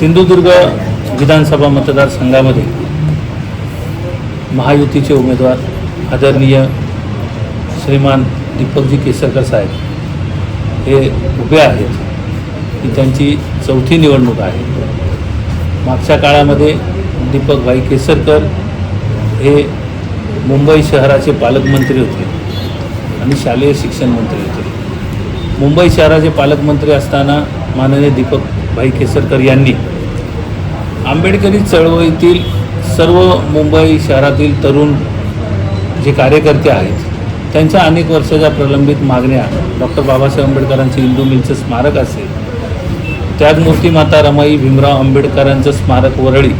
सिंधुदुर्ग विधानसभा मतदारसंघामध्ये महायुतीचे उमेदवार आदरणीय श्रीमान दीपकजी केसरकर साहेब हे उभे आहेत. ही त्यांची चौथी निवडणूक आहे. मागच्या काळामध्ये दीपकभाई केसरकर हे मुंबई शहराचे पालकमंत्री होते आणि शालेय शिक्षण मंत्री होते. मुंबई शहराचे पालकमंत्री असताना माननीय दीपकभाई केसरकर यांनी आंबेडकरी चळवळीतील सर्व मुंबई शहरातील तरुण जे कार्यकर्ते आहेत त्यांच्या अनेक वर्षाच्या प्रलंबित मागण्या डॉक्टर बाबासाहेब आंबेडकरांचे हिंदू मिलचं स्मारक असेल त्यात मूर्तीमाता रमाई भीमराव आंबेडकरांचं स्मारक वरळी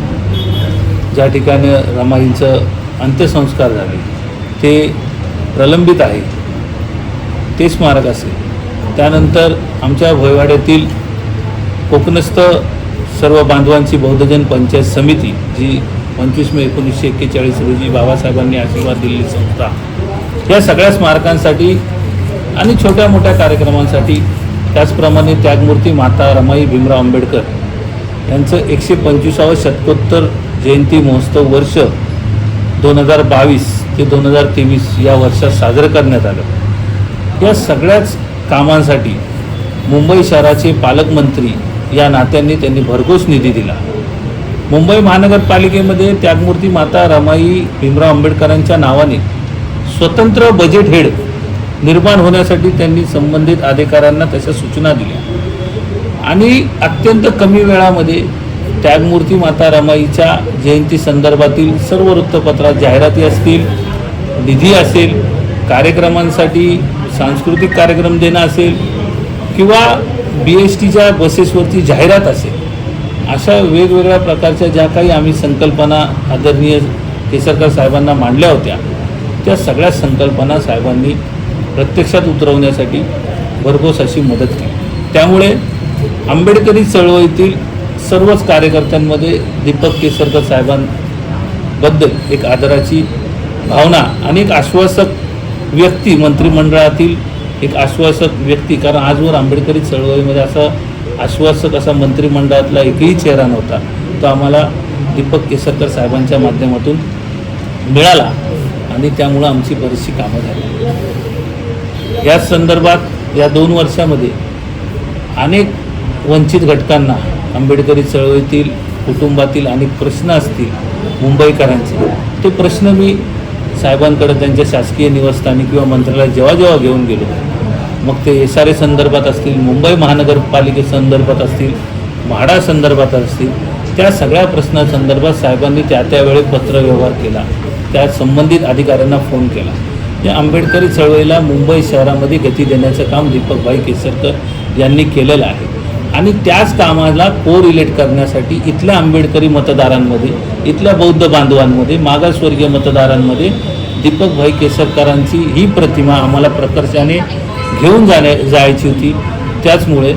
ज्या ठिकाणी रमाईंचं अंत्यसंस्कार झाले ते प्रलंबित आहे ते स्मारक असेल. त्यानंतर आमच्या भोयवाड्यातील कोकणस्थ सर्व बांधवांची बौद्धजन पंचायत समिती जी पंचवीस मे एकोणीसशे एक्केचाळीस रोजी बाबासाहेबांनी आशीर्वाद दिलेली संस्था या सगळ्या स्मारकांसाठी आणि छोट्या मोठ्या कार्यक्रमांसाठी त्याचप्रमाणे त्यागमूर्ती माता रमाई भीमराव आंबेडकर यांचं एकशे पंचवीसावं शतकोत्तर जयंती महोत्सव वर्ष दोन हजार बावीस ते दोन हजार तेवीस या वर्षात साजरं करण्यात आलं. या सगळ्याच कामांसाठी मुंबई शहराचे पालकमंत्री या नात्यांनी त्यांनी भरघोस निधी दिला. मुंबई महानगरपालिकेमध्ये त्यागमूर्ती माता रमाई भीमराव आंबेडकरांच्या नावाने स्वतंत्र बजेट हेड निर्माण होण्यासाठी त्यांनी संबंधित अधिकाऱ्यांना तशा सूचना दिल्या. आणि अत्यंत कमी वेळामध्ये त्यागमूर्ती माता रमाईच्या जयंती संदर्भातील सर्व वृत्तपत्रात जाहिराती असतील निधी असेल कार्यक्रमांसाठी सांस्कृतिक कार्यक्रम देणं असेल किंवा बी एस टीच्या बसेसवरती जाहिरात असेल अशा वेगवेगळ्या प्रकारच्या ज्या काही आम्ही संकल्पना आदरणीय केसरकर साहेबांना मांडल्या होत्या त्या सगळ्या संकल्पना साहेबांनी प्रत्यक्षात उतरवण्यासाठी भरघोस अशी मदत केली. त्यामुळे आंबेडकरी चळवळीतील सर्वच कार्यकर्त्यांमध्ये दीपक केसरकर साहेबांबद्दल एक आदराची भावना आणि एक आश्वासक व्यक्ती मंत्रिमंडळातील एक आश्वासक व्यक्ती कारण आजवर आंबेडकरी चळवळीमध्ये असा आश्वासक असा मंत्रिमंडळातला एकही चेहरा नव्हता. तो आम्हाला दीपक केसरकर साहेबांच्या माध्यमातून मिळाला आणि त्यामुळं आमची बरीचशी कामं झाली. याच संदर्भात या दोन वर्षामध्ये अनेक वंचित घटकांना आंबेडकरी चळवळीतील कुटुंबातील अनेक प्रश्न असतील मुंबईकरांचे ते प्रश्न मी साहेबांकडे त्यांच्या शासकीय निवासस्थानी किंवा मंत्रालयात जेव्हा जेव्हा घेऊन गेलो मग ते एस आर ए संदर्भात असतील मुंबई महानगरपालिकेसंदर्भात असतील म्हाडा संदर्भात असतील त्या सगळ्या प्रश्नासंदर्भात साहेबांनी त्या त्यावेळी पत्रव्यवहार केला. त्या संबंधित अधिकाऱ्यांना फोन केला. या आंबेडकरी चळवळीला मुंबई शहरामध्ये गती देण्याचं काम दीपकभाई केसरकर यांनी केलेलं आहे. आणि त्याच कामाला को रिलेट करण्यासाठी इथल्या आंबेडकरी मतदारांमध्ये इथल्या बौद्ध बांधवांमध्ये मागासवर्गीय मतदारांमध्ये दीपकभाई केसरकरांची ही प्रतिमा आम्हाला प्रकर्षाने घेऊन जाण्या जायची होती. त्याचमुळे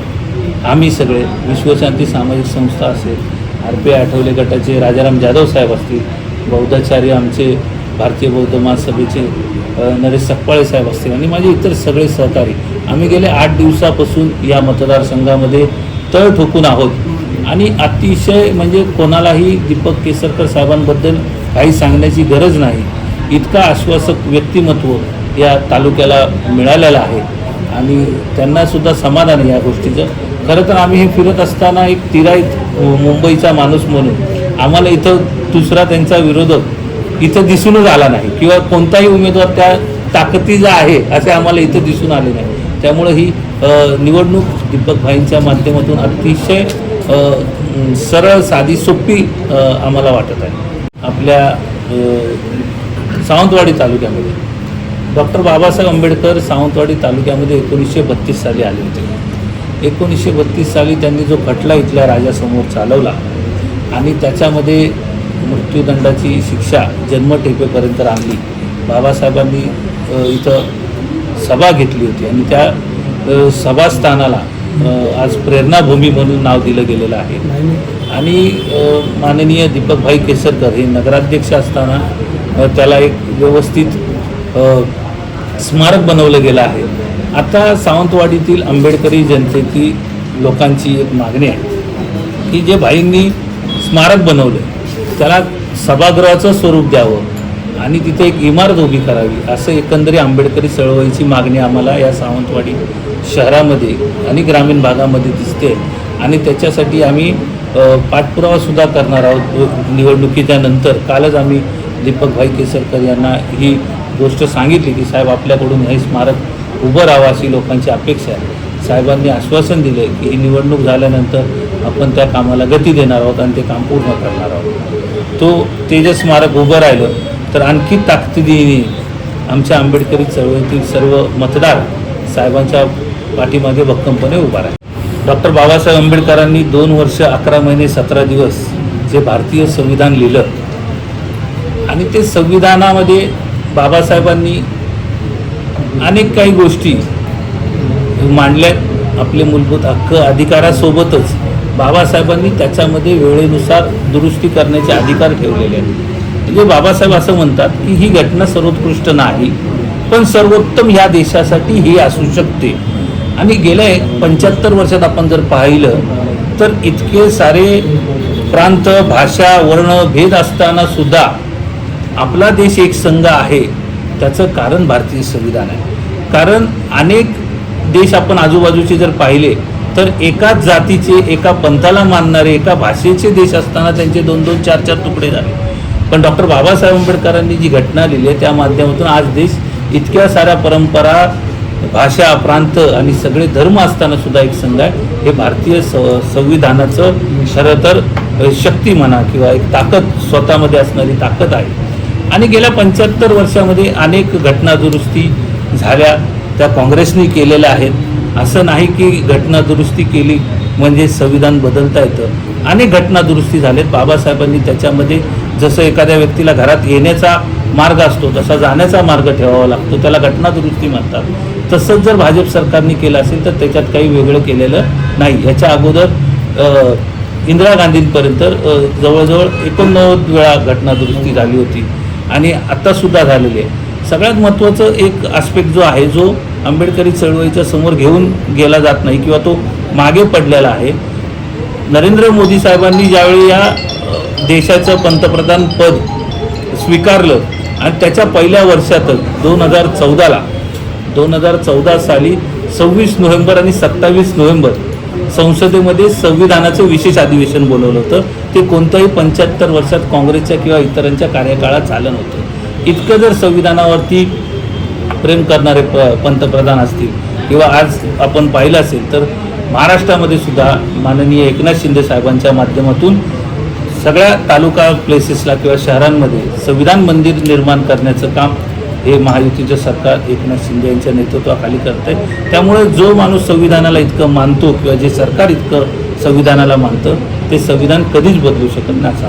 आम्ही सगळे विश्वशांती सामाजिक संस्था असेल आर पी आठवले गटाचे राजाराम जाधव साहेब असतील बौद्धाचार्य आमचे भारतीय बौद्ध महासभेचे नरेश सकपाळे साहेब असतील आणि माझे इतर सगळे सहकारी. आम्ही गेले आठ दिवसापासून या मतदारसंघामध्ये तळ ठोकून आहोत. आणि अतिशय म्हणजे कोणालाही दीपक केसरकर साहेबांबद्दल काही सांगण्याची गरज नाही. इतका आश्वासक व्यक्तिमत्व या तालुक्याला मिळालेलं आहे. आणि त्यांनासुद्धा समाधान आहे या गोष्टीचं. खरं तर आम्ही हे फिरत असताना एक तिराईत मुंबईचा माणूस म्हणून आम्हाला इथं दुसरा त्यांचा विरोधक इथं दिसूनच आला नाही किंवा कोणताही उमेदवार त्या ताकदीचा आहे असे आम्हाला इथं दिसून आले नाही. त्यामुळं ही निवडणूक दीपक भाईंच्या माध्यमातून अतिशय सरळ साधी सोपी आम्हाला वाटत आहे. आपल्या सावंतवाडी तालुक्यामध्ये. डॉक्टर बाबासाहेब आंबेडकर सावंतवाडी तालुक्यामध्ये एकोणीसशे बत्तीस साली आले होते. एकोणीसशे बत्तीस साली त्यांनी जो खटला इथल्या राजासमोर चालवला आणि त्याच्यामध्ये मृत्यूदंडाची शिक्षा जन्मठेपेपर्यंत आणली बाबासाहेबांनी इथं सभा घेतली होती आणि त्या सभास्थानाला आज प्रेरणाभूमी म्हणून नाव दिलं गेलेलं आहे. आणि माननीय दीपकभाई केसरकर हे नगराध्यक्ष असताना त्याला एक व्यवस्थित स्मारक बनवलं गेलं आहे. आता सावंतवाडीतील आंबेडकरी जनतेची लोकांची एक मागणी आहे की जे भाईंनी स्मारक बनवलं त्याला सभागृहाचं स्वरूप द्यावं आणि तिथे एक इमारत उभी करावी असं एकंदरी आंबेडकरी चळवळीची मागणी आम्हाला या सावंतवाडी शहरामध्ये आणि ग्रामीण भागामध्ये दिसते. आणि त्याच्यासाठी आम्ही पाठपुरावासुद्धा करणार आहोत. निवडणुकीच्या नंतर कालच आम्ही दीपकभाई केसरकर यांना ही गोष्ट सांगितली की साहेब आपल्याकडून हे स्मारक उभं राहावं अशी लोकांची अपेक्षा आहे. साहेबांनी आश्वासन दिले की ही निवडणूक झाल्यानंतर आपण त्या कामाला गती देणार आहोत आणि ते काम पूर्ण करणार आहोत. तो ते जे स्मारक उभं राहिलं तर आणखी ताकदीने आमच्या आंबेडकरी चळवळीतील सर्व मतदार साहेबांच्या पाठीमागे भक्कमपणे उभा राहील. डॉक्टर बाबासाहेब आंबेडकरांनी दोन वर्ष अकरा महिने सतरा दिवस जे भारतीय संविधान लिहिलं आणि ते संविधानामध्ये बाबासाहेबांनी अनेक काही गोष्टी मांडल्यात. आपले मूलभूत हक्क अधिकारासोबतच बाबासाहेबांनी त्याच्यामध्ये वेळेनुसार दुरुस्ती करण्याचे अधिकार ठेवलेले आहेत. म्हणजे बाबासाहेब असं म्हणतात की ही घटना सर्वोत्कृष्ट नाही पण सर्वोत्तम ह्या देशासाठी ही असू शकते. आणि गेल्या पंच्याहत्तर वर्षात आपण जर पाहिलं तर इतके सारे प्रांत भाषा वर्ण भेद असताना सुद्धा आपला देश एक संघ आहे त्याचं कारण भारतीय संविधान आहे. कारण अनेक देश आपण आजूबाजूचे जर पाहिले तर एकाच जातीचे एका पंथाला मानणारे एका भाषेचे देश असताना त्यांचे दोन दोन चार चार तुकडे झाले. पण डॉक्टर बाबासाहेब आंबेडकरांनी जी घटना लिहिली आहे त्या माध्यमातून आज देश इतक्या साऱ्या परंपरा भाषा प्रांत आणि सगळे धर्म असताना सुद्धा एक संघ आहे. हे भारतीय स संविधानाचं खरं तर शक्ती म्हणा किंवा एक ताकद स्वतःमध्ये असणारी ताकद आहे. आणि गेल्या पंच्याहत्तर वर्षामध्ये अनेक घटनादुरुस्ती झाल्या त्या काँग्रेसने केलेल्या आहेत. असं नाही की घटना दुरुस्ती केली म्हणजे संविधान बदलता येतं. अनेक घटनादुरुस्ती झालेत. बाबासाहेबांनी त्याच्यामध्ये जसं एखाद्या व्यक्तीला घरात येण्याचा मार्ग असतो तसा जाण्याचा मार्ग ठेवावा लागतो. त्याला घटनादुरुस्ती म्हणतात. तसंच जर भाजप सरकारने केलं असेल तर त्याच्यात काही वेगळं केलेलं नाही. याच्या अगोदर इंदिरा गांधींपर्यंत जवळजवळ एकोणनव्वद वेळा घटनादुरुस्ती झाली होती. आणि आत्तासुद्धा झालेली आहे. सगळ्यात महत्त्वाचं एक आस्पेक्ट जो आहे जो आंबेडकरी चळवळीच्या समोर घेऊन गेला जात नाही किंवा तो मागे पडलेला आहे नरेंद्र मोदी साहेबांनी ज्यावेळी या देशाचं पंतप्रधान पद स्वीकारलं आणि त्याच्या पहिल्या वर्षातच दोन हजार चौदाला दोन हजार चौदा साली सव्वीस नोव्हेंबर आणि सत्तावीस नोव्हेंबर संसदेमध्ये संविधानाचं विशेष अधिवेशन बोलवलं होतं. ते कोणत्याही पंच्याहत्तर वर्षात काँग्रेसच्या किंवा इतरांच्या कार्यकाळात झालं नव्हतं. इतकं जर संविधानावरती प्रेम करणारे प पंतप्रधान असतील किंवा आज आपण पाहिलं असेल तर महाराष्ट्रामध्ये सुद्धा माननीय एकनाथ शिंदे साहेबांच्या माध्यमातून सगळ्या तालुका प्लेसेसला किंवा शहरांमध्ये संविधान मंदिर निर्माण करण्याचं काम हे महायुतीचं सरकार एकनाथ शिंदे यांच्या नेतृत्वाखाली करत आहे त्यामुळे जो माणूस संविधानाला इतकं मानतो किंवा जे सरकार इतकं संविधानाला मानतं ते संविधान कधीच बदलू शकत नाही असं